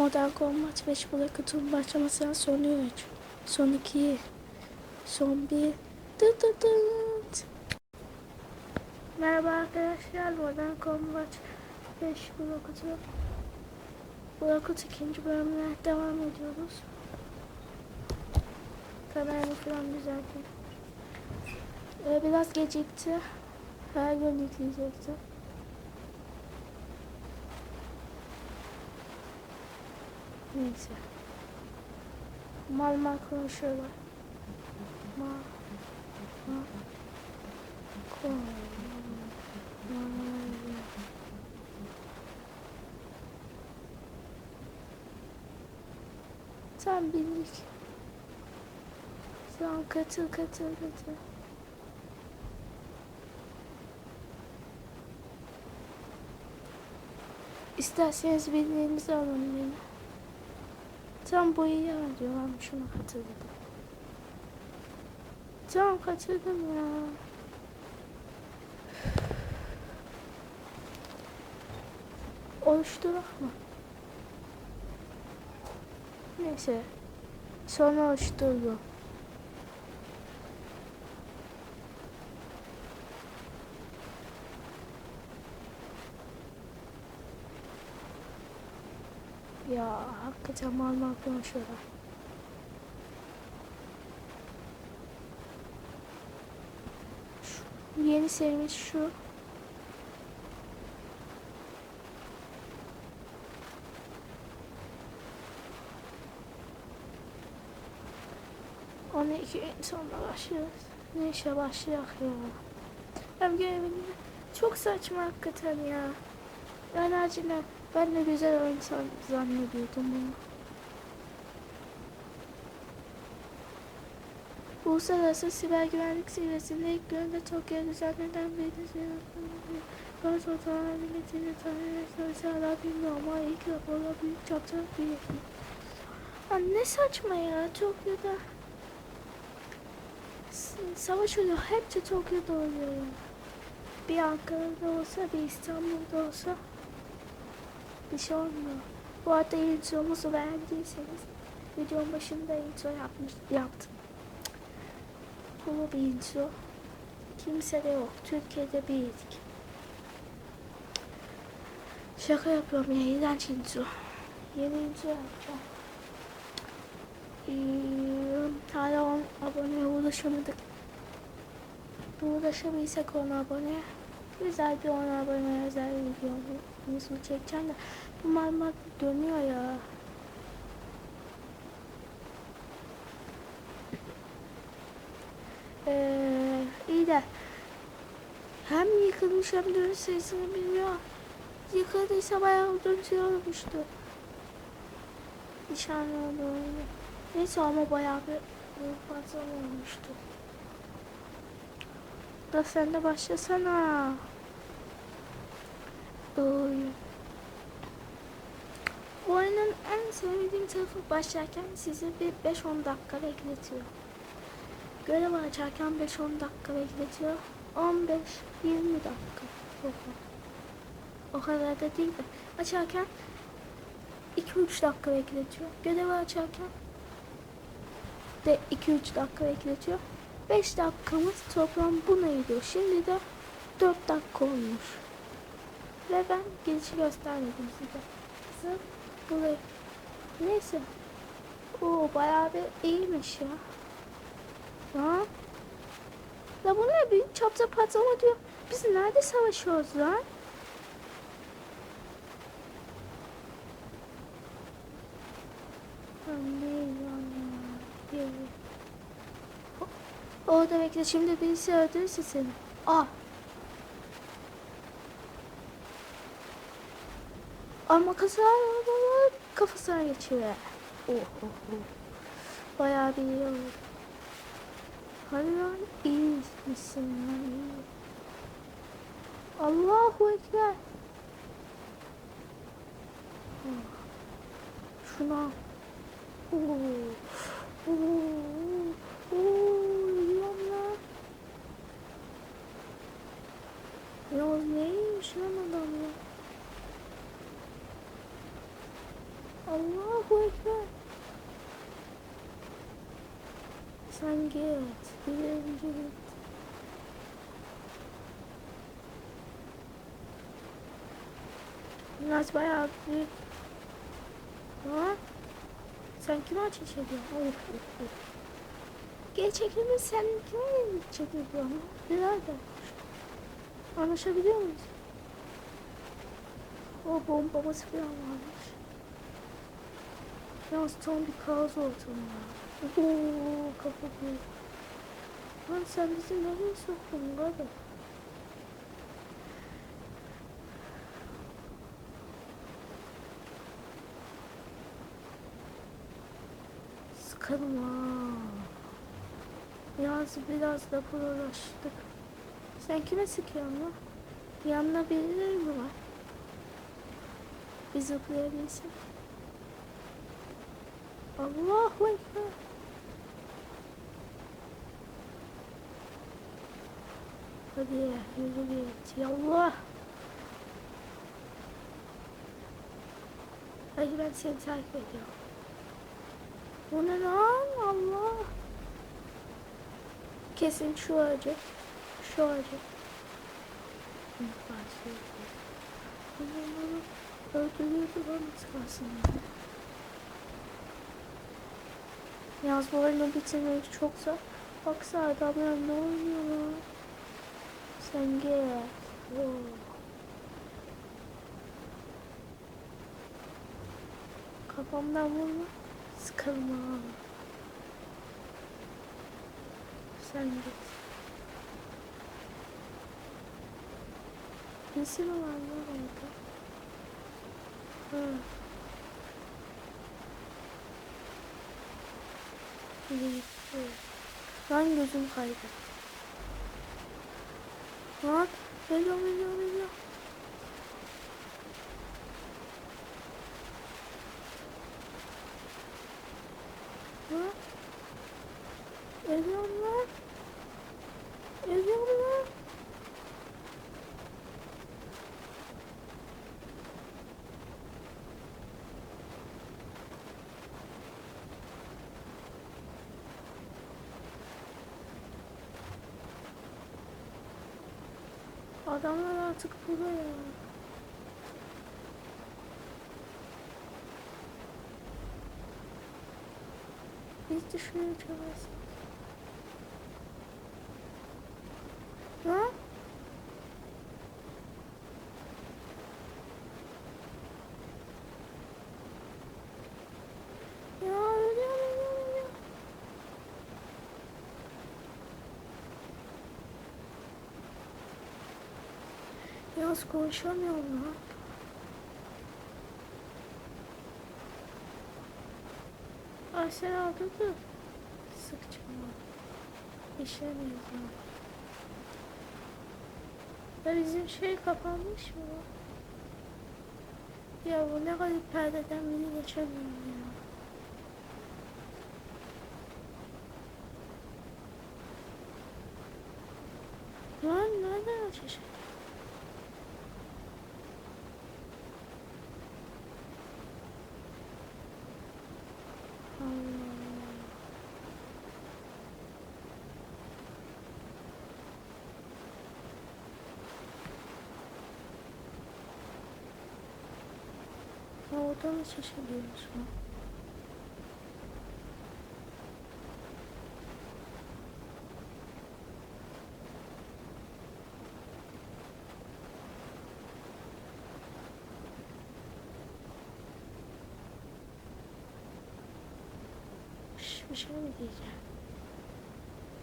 Modern Combat 5 Black Kutu'nun başlamasına son 3, son 2, son 1. Dıt dıt dıt. Merhaba arkadaşlar, Modern Combat 5 Black Kutu. Black Kutu ikinci bölümüne devam ediyoruz. Kameramı falan düzelttim. Ee, biraz gecikti. Her gün yükleyecektim. Neyse. Mal mal konuşuyorlar. Mal. Mal. Kon. Mal. Tam bildik. Tamam katıl katıl katıl. İsterseniz bildiğinizi alın beni. Tam bu iyi ya diyor. Ben şuna katıldım. Tamam katıldım ya. Oluşturak mı? Neyse. Sonra oluşturdu. Mal mal konuşuyorlar. Şu, yeni serimiz şu. Onu iki gün sonra başlıyoruz. Ne işe başlayalım ya. Hem görevini çok saçma hakikaten ya. Yani acilen ben de güzel oyun zannediyordum bunu. Uluslararası Siber Güvenlik Zirvesi'nde ilk günde Tokyo düzenlenen bir dizi Bazı otomobil milletini tanıyorsa hala bilmiyorum ama ilk raporla büyük çapta bir Lan ne saçma ya Tokyo'da Savaş oluyor. Hepsi Tokyo'da oluyor. Bir Ankara'da olsa bir İstanbul'da olsa bir şey olmuyor. Bu arada intromuzu beğendiyseniz videonun başında intro yapmış, yaptım. Bu bir intro. Kimse de yok. Türkiye'de bir yedik. Şaka yapıyorum ya. İğrenç intro. Yeni intro yapacağım. Ee, hala 10 aboneye ulaşamadık. Ulaşabilsek 10 aboneye güzel bir 10 abone özel videomuzu çekeceğim de bu marmar dönüyor ya. Ee, iyi de hem yıkılmış hem dönüş sayısını bilmiyor. Yıkıldıysa bayağı dönüş olmuştu. Nişanlı olduğunu. Neyse ama bayağı bir fazla olmuştu. Da sen de başlasana. Oy. Bu oyunun en sevdiğim tarafı başlarken sizi bir 5-10 dakika bekletiyor. Görev açarken 5-10 dakika bekletiyor. 15-20 dakika. O kadar da değil de. Açarken 2-3 dakika bekletiyor. Görevi açarken de 2-3 dakika bekletiyor. 5 dakikamız toplam buna gidiyor. Şimdi de 4 dakika olmuş. Ve ben girişi göstermedim size. Sırf burayı. Neyse. O bayağı bir iyiymiş ya. Ha? La bu ne büyük çapta patlama diyor. Biz nerede savaşıyoruz lan? Lan lan. Orada bekle şimdi birisi öldürürse seni. Ah. Ama kasa kafasına geçiyor. Oh, oh, oh. Bayağı bir iyi oldu. Hadi lan iyi misin lan iyi. Allahu Ekber. Oh. Şuna. Oo. Oo. Oo. Yiyorum lan. Ya neymiş lan adam ya? Allahu Ekber. Sen git. Birinci git. Biraz bayağı büyük. Ha? Sen kime ateş ediyorsun? Of. Gerçekten sen kime çekiyorsun? Birader. Anlaşabiliyor muyuz? O bombamız falan varmış. Yalnız tam bir kaos ortamı var. Oo, kafa büyük. Lan sen bizi nereye soktun kardeş? Sıkalım ha. Yalnız biraz da uğraştık. Sen kime sıkıyorsun lan? Yanına birileri mi var? Bir zıplayabilsek. Allahu Ekber. Hadi yürü git. Yallah. Hadi ben seni takip ediyorum. Bu ne lan? Allah. Kesin şu ağacı. Şu ağacı. Öldürüyordu lan az kalsın. Yalnız bu oyunu bitirmek çok zor. Baksana adamlar ne oynuyorlar. Sen gel. Oo. Kafamdan vurma. Sıkılma. Sen git. Var lan orada? Ha. Gitti. Lan gözüm kaydı. Lan geliyor geliyor geliyor. Lan. Geliyor lan. Adamlar artık burada ya. Biz de şuraya çalıştık. Ha? Ya ölüyor ölüyor ölüyor. Yalnız konuşamıyorum lan. Aşağı aldı da sıkacağım. İşemeyiz ya. Ya bizim şey kapanmış mı? Ya bu ne kadar perdeden biri geçemiyorum ya. Lan nereden açacak? Orada mı şaşırıyormuş mu? Şş, bir şey mi diyeceğim?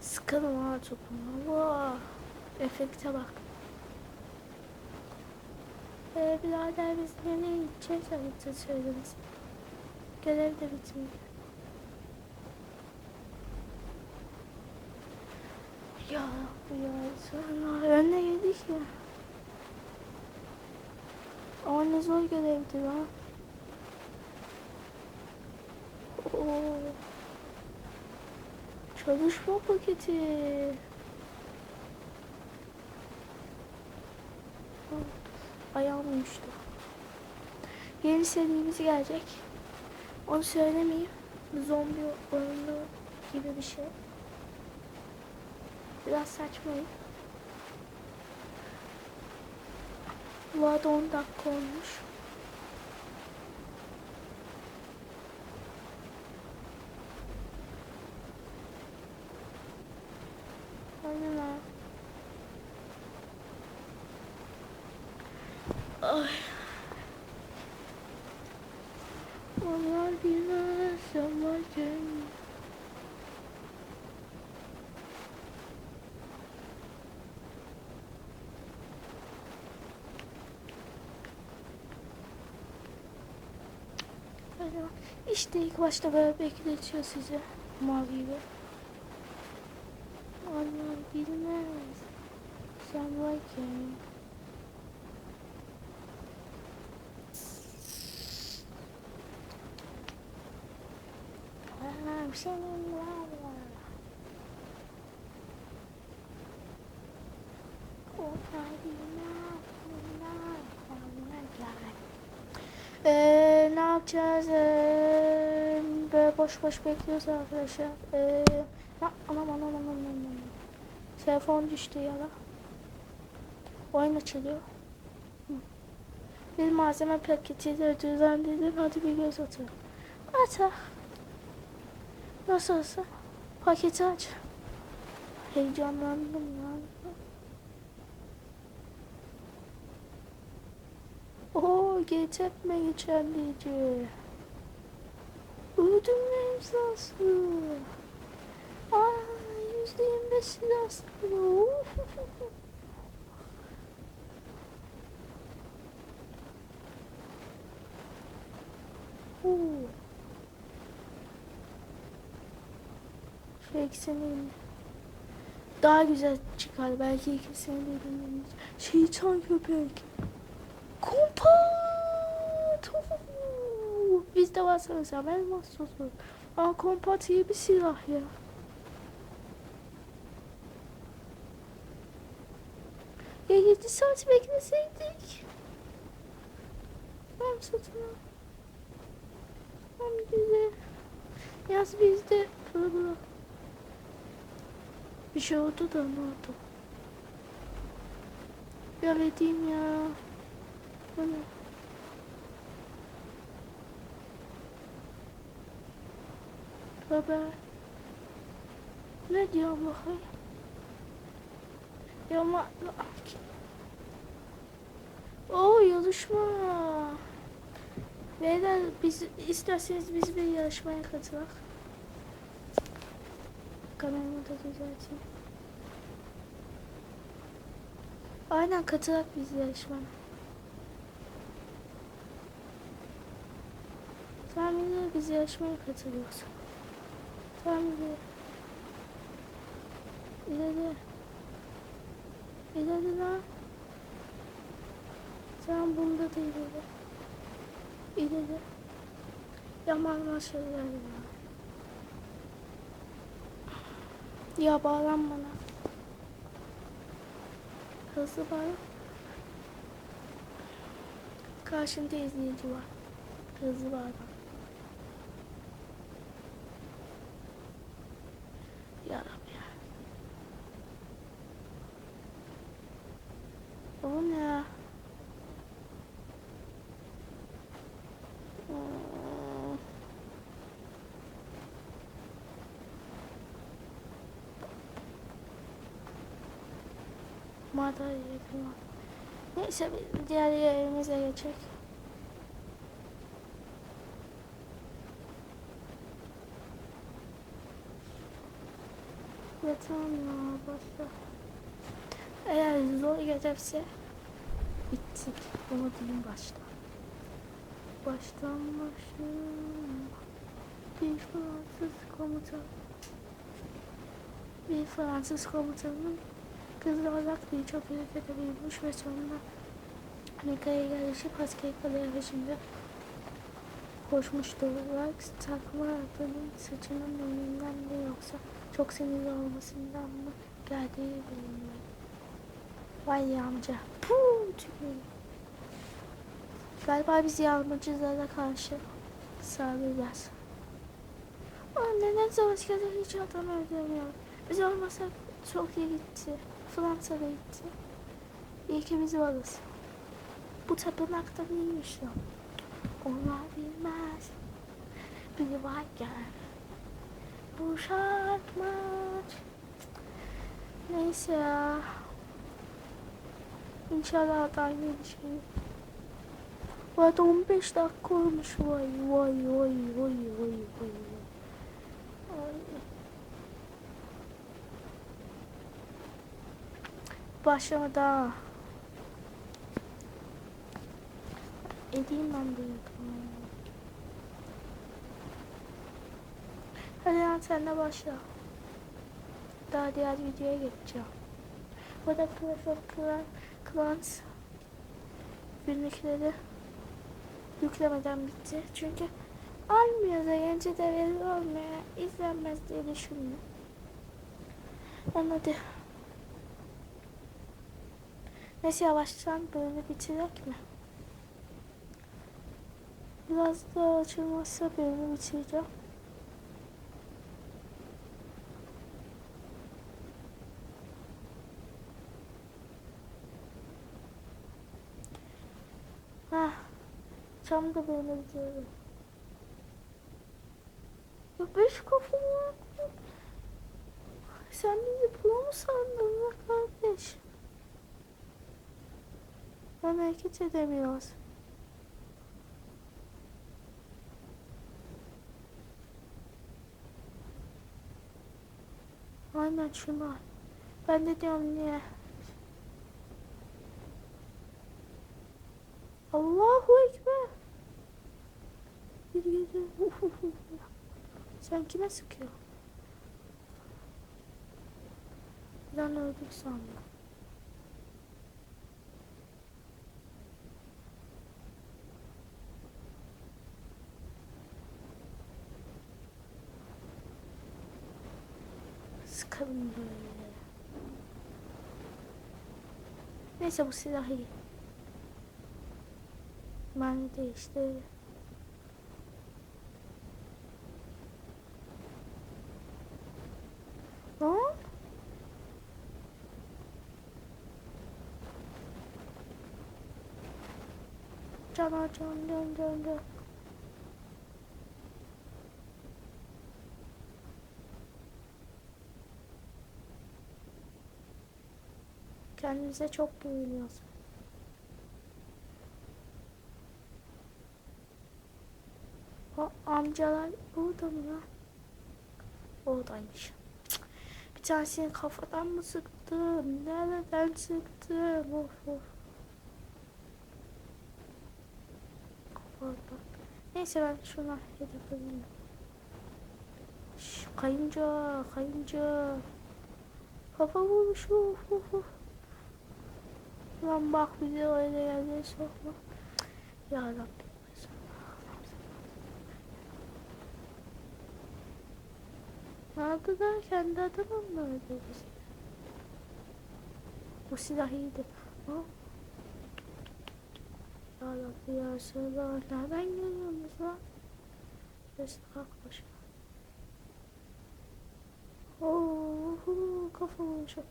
Sıkalım topunu. Allah. Efekte bak. Ee, birader biz nereye gideceğiz harita söylemesin. Görev de bitmiyor. Ya bu ya sonra önüne yedik ya. Ama ne zor görevdi lan. Oo. Çalışma paketi. Ayağım uyuştu. Yeni serimiz gelecek. Onu söylemeyeyim. Zombi oyunu gibi bir şey. Biraz saçmayım. Bu arada 10 dakika olmuş. Aynen ha. Ay. Onlar bilmezsem varken Aynen. İşte ilk başta böyle bekletiyor sizi mavi gibi. Onlar bilmez. Sen varken. Aa, senin var. Onlar, onlar Ee, ne yapacağız? Ee, boş boş bekliyoruz arkadaşlar. Ee, ya, anam anam anam anam. Telefon düştü yala. Oyun açılıyor. Bir malzeme paketiyle düzenledim. Hadi bir göz atalım. Aç. Nasıl olsa paketi aç. Heyecanlandım ya. Oo getirtme geçerlice. Ödül imzası. Aa yüzde yirmi beş silahsı. Oo. Şu indir. Daha güzel çıkar. Belki ikisini de. Şeytan köpek. Kompat. Bizde var sanırsam elmas sosu. Aa kompat iyi bir ya. Ya 7 saat bekleseydik. Tamam satın al. Tamam güzel. Yaz bizde. Bla. Bir şey oldu da ne oldu? Ya ya. Bu ne? Baba. Ne diyor bakayım? Ya ama... Oo yarışma. Beyler biz isterseniz biz bir yarışmaya katılak. Kameramı da düzelteyim. Aynen katılak biz yarışmaya. Tamam yine biz yarışmaya katılıyoruz. Tamam yine. İleri. İleri lan. Tamam bunda da ileri. İleri. Yaman şeyler ya. Ya bağlan bana. Hızlı bağlan. Karşında izleyici var. Hızlı bağlan. Yarabbim. O ne? Hmm. Madalya yapıyorum. Neyse diğer yerimize geçecek. Ya tamam başla. Eğer zor gelirse bittik. Onu diyeyim başta. Baştan başlayalım. Bir Fransız komutan. Bir Fransız komutanın kızı olarak birçok ülkede büyümüş ve sonra Amerika'ya yerleşip askeri kariyer peşinde koşmuştu. Rex takma adının saçının renginden de yoksa çok sinirli olmasından mı geldiği bilinmiyor. Vay amca. Puh, tükürüyor. Galiba biz yağmacılara karşı Sağlayacağız. Anne ne savaş kadar hiç adam öldürmüyor. Biz olmasak çok iyi gitti. Fransa'da gitti. İyi ki biz varız. Bu tapınakta neymiş lan? Onlar bilmez. Biri varken. Bu şart maç. Neyse ya. İnşallah adam bir şey. Arada 15 dakika olmuş. Vay vay vay vay vay vay. Ay. Başlamadı ha. Edeyim ben de. Hadi lan sen de başla. Daha diğer videoya geçeceğim. Bu da Clash of Clan- Clans günlükleri yüklemeden bitti. Çünkü almıyor da yence devre olmuyor. izlenmez diye düşündüm. Hadi. Neyse yavaştan bölümü bitirek mi? Biraz daha açılmazsa bölümü bitireceğim. Hah. Tam da böyle gidiyorum. Ya beş kafam var. Sen bizi pro mu sandın? Ben hareket edemiyoruz. Aynen şuna. Ben de diyorum niye? Allahu Ekber. Bir gece. Sen kime sıkıyor? Ben öldük sandım. Sıkalım böyle. Neyse bu silah iyi. Ben değişti. Lan? Can can can can can. Kendimize çok güveniyoruz. O amcalar burada mı lan? Oradaymış. Bir tanesini kafadan mı sıktım? Nereden sıktım? Of of. Kafadan. Neyse ben şuna hedef alayım. Kayınca, kayınca. Kafa vurmuş of of of. Lan bak bizi öyle yerlere sokma. Ya Rabbim. Ne yaptılar? Kendi adamım mı öldürdü? Bu silah iyiydi. Ha? Ya Rabbi ya Resulallah. Nereden geliyorsunuz lan? Neyse kalk başına. Oo, kafa vuruşu.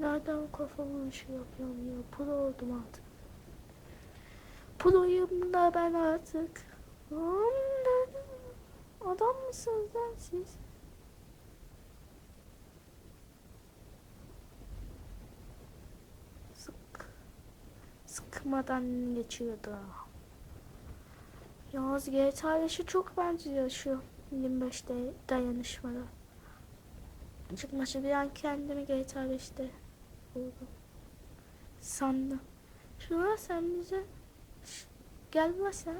Nereden kafa vuruşu yapıyorum ya? Pro oldum artık. Pro'yum da ben artık. Adam mısınız lan siz? Sık. Sıkmadan geçiyordu. Yalnız GTA 5'e çok benziyor şu 25'te dayanışmalar. Çıkmaşı bir an kendimi GTA 5'te buldum. Sandım. Şuna sen bize Şş, gel buraya sen.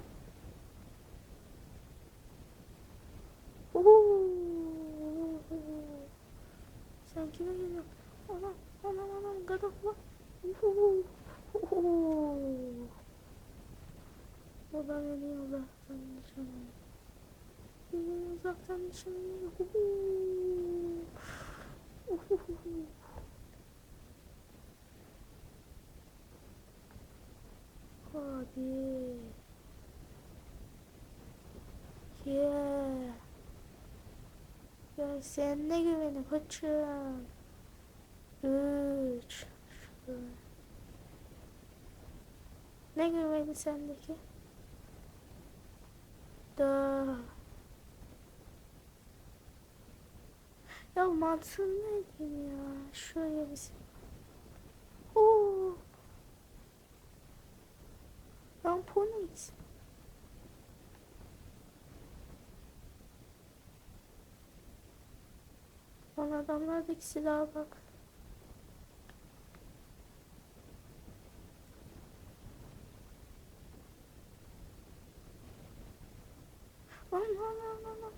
Oo. Sen kime geliyorsun? Anam anam anam gadokla. O da beni uzaktan nişanlıyor. Beni uzaktan nişanlıyor. Abi. Yeah. Ben seninle güvenim hocam. Üç. Ne güveni sendeki? Da. Ya mantığım ne diyeyim ya? Şöyle bir Ponies. Lan adamlardaki silaha bak. Lan lan lan lan lan.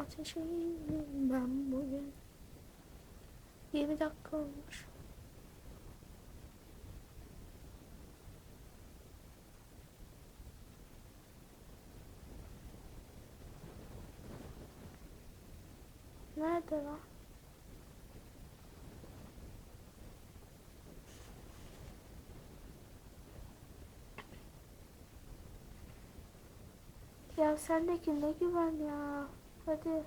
Ateşe indim ben bugün. 20 dakika olmuş. Lan? Ya sendeki ne güven ya. Hadi.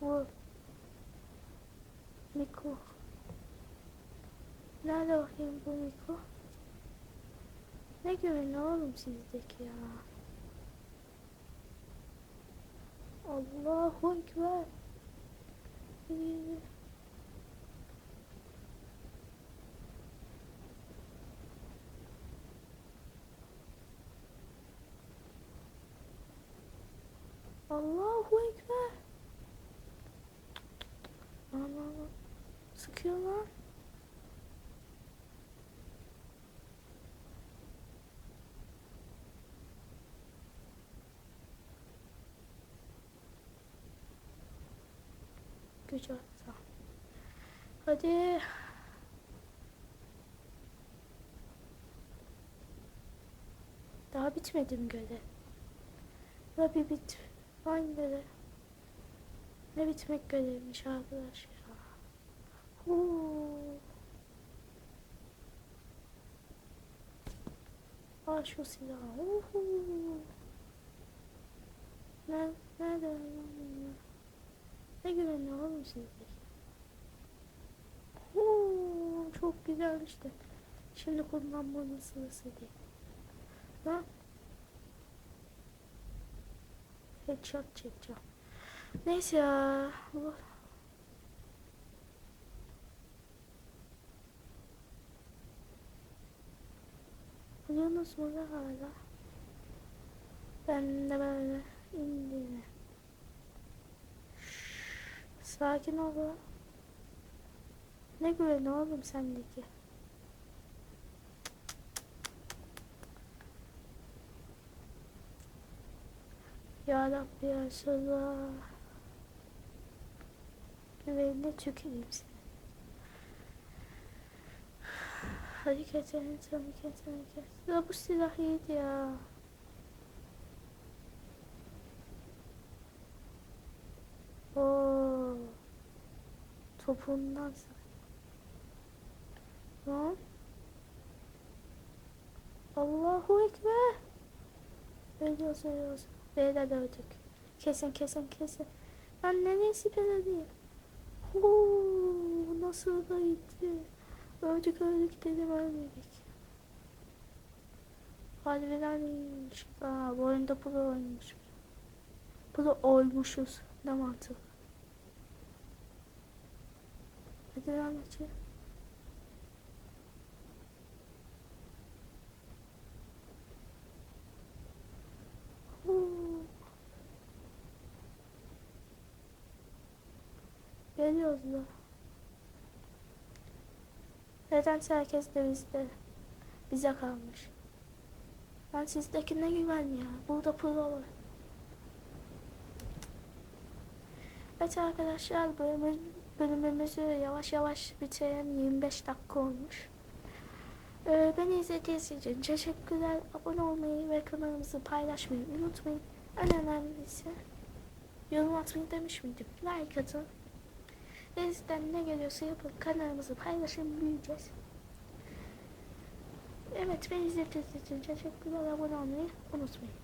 Vur. Miko. Nerede bakayım bu Miko? Ne güveni oğlum sizdeki ya. Allahu Ekber. Allahu Ekber. Lan. Sıkıyor lan. Güç atsa. Hadi. Daha bitmedi mi görev? Ya bir bit. Aynı görev. Ne bitmek görevmiş arkadaş ya. Huu. Al şu silahı. Uhu. Ne, nerede bunlar? Ne güvenli oğlum sizdeki? Huu, çok güzel işte. Şimdi kullanmanın sırası değil. Lan. Headshot çekeceğim. Neyse ya. Bu- Yunus mu da hala? Ben de böyle indiğine. Sakin ol lan. Ne güveni oğlum sendeki? Ya Rabbi ya Allah. Güvenine tüküreyim seni. Keselim seni keselim kes. Ya bu silah iyiydi ya. Oo. Topundan sen. Lan. Allahu Ekber. Ölüyoruz ölüyoruz. Beyler öldük. Kesin kesin kesin. Ben nereye siper edeyim? Huu, nasıl da gitti. Öldük öldük dedim ölmedik. Harbiden iyiymiş. Aa, bu oyunda pro oymuş. Pro olmuşuz. Ne mantık. Hadi lan. Huu. Geliyoruz da. Nedense herkes de bizde. Bize kalmış. Ben sizdekine güven ya. Burada pro var. Evet arkadaşlar bölümümüz, bölümümüzü yavaş yavaş bitirelim. 25 dakika olmuş. Ee, beni izlediğiniz için teşekkürler. Abone olmayı ve kanalımızı paylaşmayı unutmayın. En önemlisi yorum atmayı demiş miydim? Like atın. Elinizden ne geliyorsa yapın. Kanalımızı paylaşın. Büyüyeceğiz. Evet beni izlediğiniz için teşekkürler. Abone olmayı unutmayın.